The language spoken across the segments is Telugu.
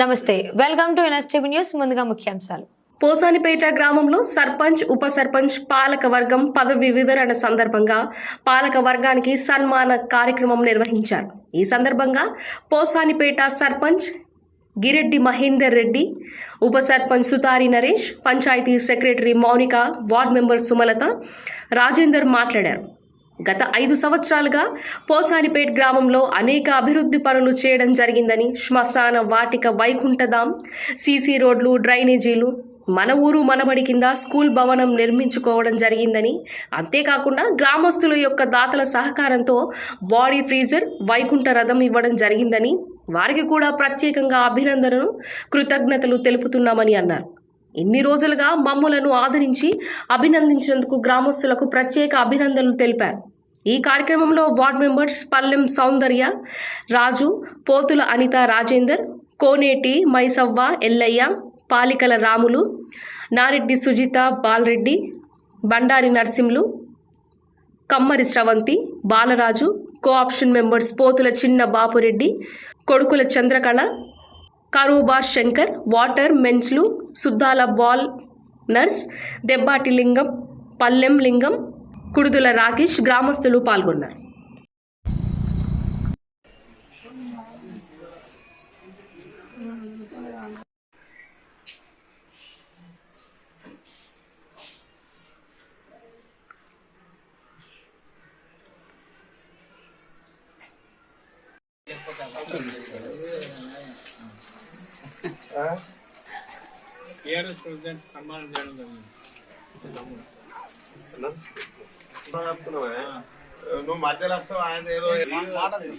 నమస్తే వెల్కమ్ టు ఎన్ఎస్టీవీ న్యూస్ ముందుగా ముఖ్యాంశాలు. పోసానిపేట గ్రామంలో సర్పంచ్ ఉప సర్పంచ్ పాలక వర్గం పదవి వివరణ సందర్భంగా పాలక వర్గానికి సన్మాన కార్యక్రమం నిర్వహించారు. ఈ సందర్భంగా పోసానిపేట సర్పంచ్ గిరెడ్డి మహేందర్ రెడ్డి ఉప sarpanch Sutari Naresh panchayat secretary Mounika ward member Sumalatha Rajender మాట్లాడారు. గత ఐదు సంవత్సరాలుగా పోసానిపేట్ గ్రామంలో అనేక అభివృద్ధి పనులు చేయడం జరిగిందని శ్మశాన వాటిక వైకుంఠధాం సీసీ రోడ్లు డ్రైనేజీలు మన ఊరు మనబడి కింద స్కూల్ భవనం నిర్మించుకోవడం జరిగిందని అంతేకాకుండా గ్రామస్తుల యొక్క దాతల సహకారంతో బాడీ ఫ్రీజర్ వైకుంఠ రథం ఇవ్వడం జరిగిందని వారికి కూడా ప్రత్యేకంగా అభినందనను కృతజ్ఞతలు తెలుపుతున్నామని అన్నారు. ఇన్ని రోజులుగా మమ్ములను ఆదరించి అభినందించినందుకు గ్రామస్తులకు ప్రత్యేక అభినందనలు తెలిపారు. ఈ కార్యక్రమంలో వార్డ్ మెంబర్స్ పల్లెం సౌందర్య రాజు పోతుల అనిత రాజేందర్ కోనేటి మైసవ్వ Ellaiah పాలికల Ramulu Nareddy Sujitha Balareddy Bandari Narsimlu Kammari Sravanthi Balaraju co option members Pothula Chinna Bapureddy Kodukula Chandrakala కరూబార్ Shankar water మెన్స్లు సుద్దాల బాల్ నర్స్ దెబ్బాటి లింగం పల్లెం లింగం కుడుదుల రాకేష్ గ్రామస్తులు పాల్గొన్నారు. టీఆర్ఎస్ ప్రెసిడెంట్ సన్మానం చేయడం జరిగింది. నువ్వు మధ్యలో వస్తావు? ఆయన ఏదో అందరికీ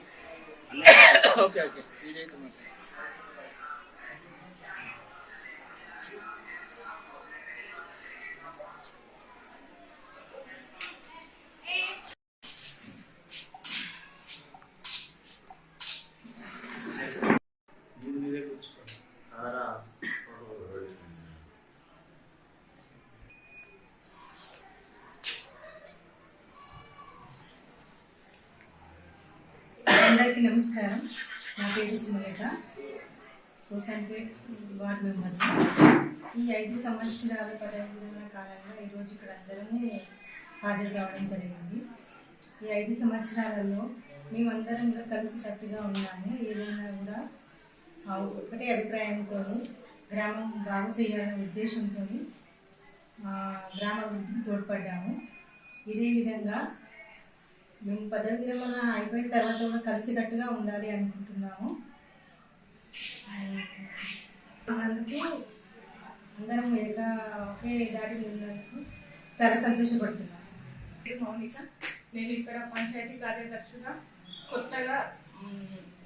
నమస్కారం. నా పేరు సుమలత. కోసాన్పేట్ వార్డ్ మెంబర్ ఈ ఐదు సంవత్సరాల పదవిరమణ కాలంలో ఈరోజు ఇక్కడ అందరము హాజరు కావడం జరిగింది. ఈ ఐదు సంవత్సరాలలో మేమందరం కూడా కలిసికట్టుగా ఉన్నాము. ఏదైనా కూడా ఒకటే అభిప్రాయంతో గ్రామం బాగు చేయాలనే ఉద్దేశంతో గ్రామ తోడ్పడ్డాము. ఇదే విధంగా మేము పదవి విరమణ అయిపోయిన తర్వాత కూడా కలిసికట్టుగా ఉండాలి అనుకుంటున్నాము. అందుకు అందరం ఏక ఒకే దాటి ఉన్నందుకు చాలా సంతోషపడుతున్నాను పేరు మౌనిక నేను ఇక్కడ పంచాయతీ కార్యదర్శిగా కొత్తగా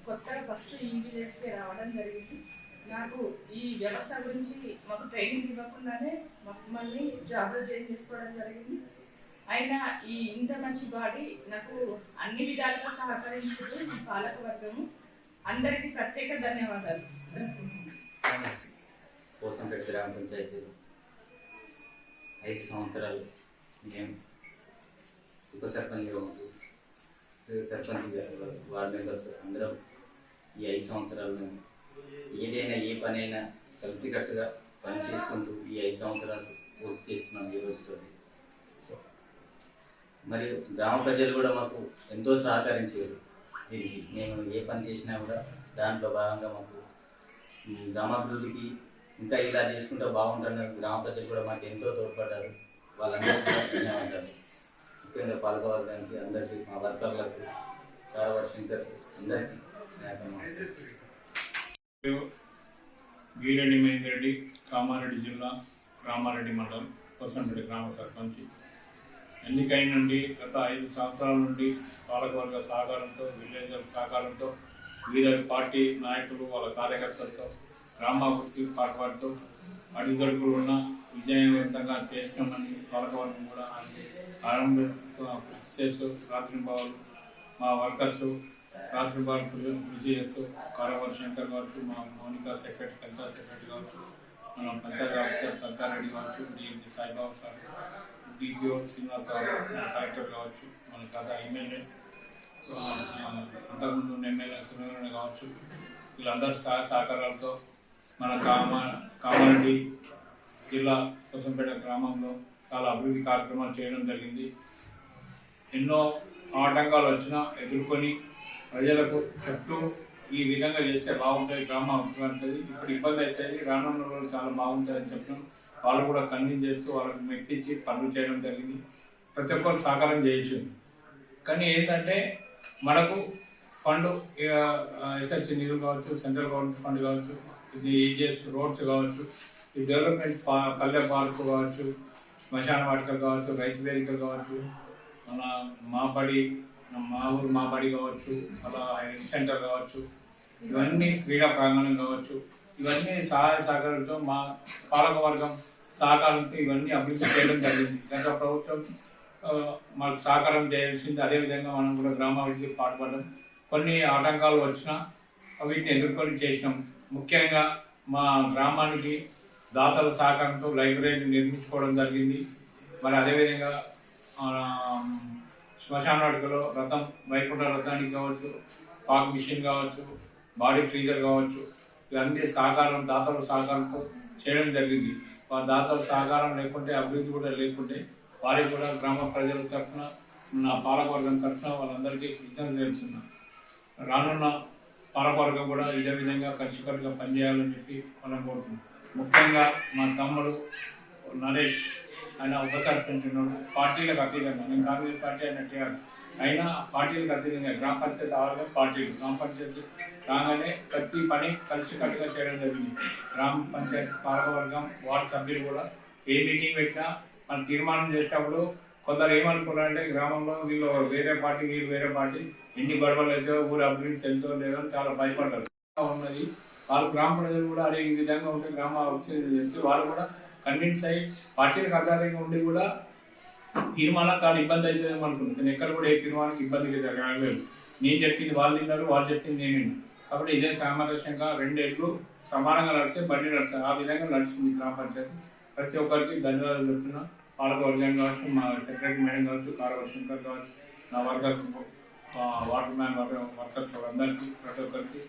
కొత్తగా ఫస్ట్ ఈ విలేజ్కి రావడం జరిగింది. నాకు ఈ వ్యవస్థ గురించి మాకు ట్రైనింగ్ ఇవ్వకుండానే మమ్మల్ని జాబ్లో జాయిన్ చేసుకోవడం జరిగింది. అయినా ఈ ఇంత మంచి బాడీ నాకు అన్ని విధాలుగా సహకరించారు ఈ పాలక వర్గము అందరికీ ప్రత్యేక ధన్యవాదాలు. పోసంపేట గ్రామ పంచాయతీలో ఐదు సంవత్సరాలు మేము ఉప సర్పంచ్గా ఉంటూ సర్పంచ్ గారు, వార్డు మెంబర్స్ అందరం ఈ ఐదు సంవత్సరాలు ఏదైనా ఏ పని అయినా కలిసికట్టుగా పని చేసుకుంటూ ఈ ఐదు సంవత్సరాలు పూర్తి చేస్తున్నాం ఈ రోజుతో మరియు గ్రామ ప్రజలు కూడా మాకు ఎంతో సహకరించారు. దీనికి మేము ఏ పని చేసినా కూడా దాంట్లో భాగంగా మాకు గ్రామాభివృద్ధికి ఇంకా ఇలా చేసుకుంటే బాగుంటుంది గ్రామ ప్రజలు కూడా మాకు ఎంతో తోడ్పడ్డారు. వాళ్ళందరికీ ఉంటారు ధన్యవాదాలు. ముఖ్యంగా పాల్గొనడానికి అందరికీ మా వర్కర్లకు చాలా వర్షంకర్ అందరికీ వీరెడ్డి మహేందర్ రెడ్డి కామారెడ్డి జిల్లా రామారెడ్డి మండలం కొసంపేట గ్రామ సర్పంచ్. ఎన్నికైన నుండి గత ఐదు సంవత్సరాల నుండి పాలకవర్గ సహకారంతో విలేజర్ సహకారంతో వివిధ పార్టీ నాయకులు వాళ్ళ కార్యకర్తలతో గ్రామాభివృద్ధి పాటుపడుతూ అడుగుదడుగులు ఉన్న విజయవంతంగా చేస్తామని పాలకవర్గం కూడా ఆరంభ కృషి చేస్తూ రాత్రి బావులు మా వర్కర్స్ రాత్రి బాగా కృషి చేస్తూ కారవారి శంకర్ గారు మా మౌనిక సెక్రటరీ పంచాయత్ సెక్రటరీ గారు మన పంచాయతీ ఆఫీసర్ సర్కారెడ్డి గారు DMD Saibabu sir DPO Srinivas collector కావచ్చు మన గత ఎమ్మెల్యే అంతకుముందు ఉన్న ఎమ్మెల్యే సునీరణ కావచ్చు వీళ్ళందరి సహాయ సహకారాలతో మన కామ కామారెడ్డి జిల్లా కొసంపేట గ్రామంలో చాలా అభివృద్ధి కార్యక్రమాలు చేయడం జరిగింది. ఎన్నో ఆటంకాలు వచ్చినా ఎదుర్కొని ప్రజలకు చెప్తూ ఈ విధంగా చేస్తే బాగుంటుంది గ్రామం అభివృద్ధి ఇప్పుడు ఇబ్బంది అవుతుంది రానున్న రోజులు చాలా బాగుంటుంది అని చెప్పడం. వాళ్ళు కూడా కన్విన్స్ చేస్తూ వాళ్ళకి మెప్పించి పనులు చేయడం జరిగింది. ప్రతి ఒక్కరు సహకారం చేయొచ్చు. కానీ ఏంటంటే మనకు ఫండ్ ఎస్ఎస్సి నిధులు కావచ్చు సెంట్రల్ గవర్నమెంట్ ఫండ్ కావచ్చు ఇది ఈజీఎస్ రోడ్స్ కావచ్చు ఈ డెవలప్మెంట్ పల్లె పార్కు కావచ్చు శ్మశాన వాటికలు కావచ్చు రైతు వేదికలు కావచ్చు మన మా బడి మా ఊరు మా బడి కావచ్చు అలా హెల్త్ సెంటర్ కావచ్చు ఇవన్నీ క్రీడా ప్రాంగణం కావచ్చు ఇవన్నీ సహాయ సహకారంతో మా పాలక వర్గం సహకారంతో ఇవన్నీ అభివృద్ధి చేయడం జరిగింది. గత ప్రభుత్వం మనకు మాకు సహకారం చేయాల్సింది అదేవిధంగా మనం కూడా గ్రామాభివృద్ధికి పాటుపడడం. కొన్ని ఆటంకాలు వచ్చినా వీటిని ఎదుర్కొని చేసినాం. ముఖ్యంగా మా గ్రామానికి దాతల సహకారంతో లైబ్రరీని నిర్మించుకోవడం జరిగింది. మరి అదేవిధంగా శ్మశాన వాటికలో రథం వైకుంఠ రథానికి కావచ్చు పాక్ మిషన్ కావచ్చు బాడీ ఫ్రీజర్ కావచ్చు ఇవన్నీ సహకారం దాతల సహకారంతో చేయడం జరిగింది. వారి దాతల సహకారం లేకుంటే అభివృద్ధి కూడా లేకుంటే వారికి కూడా గ్రామ ప్రజల తరఫున నా పాలకవర్గం తరఫున వాళ్ళందరికీ కృతజ్ఞత తెలుస్తున్నాను రానున్న పాలకవర్గం కూడా ఇదే విధంగా కలిసికట్టుగా పనిచేయాలని చెప్పి మనం కోరుతున్నాం. ముఖ్యంగా మా తమ్ముడు నరేష్ ఆయన ఉప సర్పంచ్ ఉన్నాడు పార్టీలకు అతీతంగా నేను కాంగ్రెస్ పార్టీ ఆయన టీఆర్ఎస్. అయినా పార్టీలకు అతీతంగా గ్రామ పంచాయతీ ఆరుగా పార్టీలు. గ్రామ పంచాయతీ రాగానే ప్రతి పని కలిసికట్టుగా చేయడం జరిగింది. గ్రామ పంచాయతీ పాలకవర్గం వార్డు సభ్యులు కూడా ఏ మీటింగ్ పెట్టినా మనం తీర్మానం చేసేటప్పుడు కొందరు ఏమనుకున్నారంటే గ్రామంలో వీళ్ళు వేరే పార్టీ వీళ్ళు వేరే పార్టీ. ఎన్ని గొడవలు వచ్చో ఊరు అభివృద్ధి చెందుతో లేదో చాలా భయపడ్డారు. ఉన్నది. వాళ్ళు గ్రామ ప్రజలు కూడా అదే ఈ విధంగా ఉంటే గ్రామ వచ్చి వాళ్ళు కూడా కన్విన్స్ అయ్యి పార్టీలకు ఆధారంగా ఉండి కూడా తీర్మానం కానీ ఇబ్బంది అవుతుంది అనుకున్నాను నేను ఎక్కడ కూడా ఏ తీర్మానానికి ఇబ్బంది లేదు కాలేదు నేను చెప్పింది వాళ్ళు విన్నారు వాళ్ళు చెప్పింది నేను విన్నాను కాబట్టి ఇదే సామరస్యంగా రెండేట్లు సమానంగా నడిస్తే బండి నడుస్తాయి ఆ విధంగా నడిచింది గ్రామ పంచాయతీ. ప్రతి ఒక్కరికి ధన్యవాదాలు చెప్తున్నా. పాలక వర్గం కావచ్చు మా సెక్రటరీ మేడం కావచ్చు కార్యవర్గ శంకర్ కావచ్చు నా వర్కర్స్ వాటర్ మ్యాన్ వర్కర్స్ అందరికీ ప్రతి ఒక్కరికి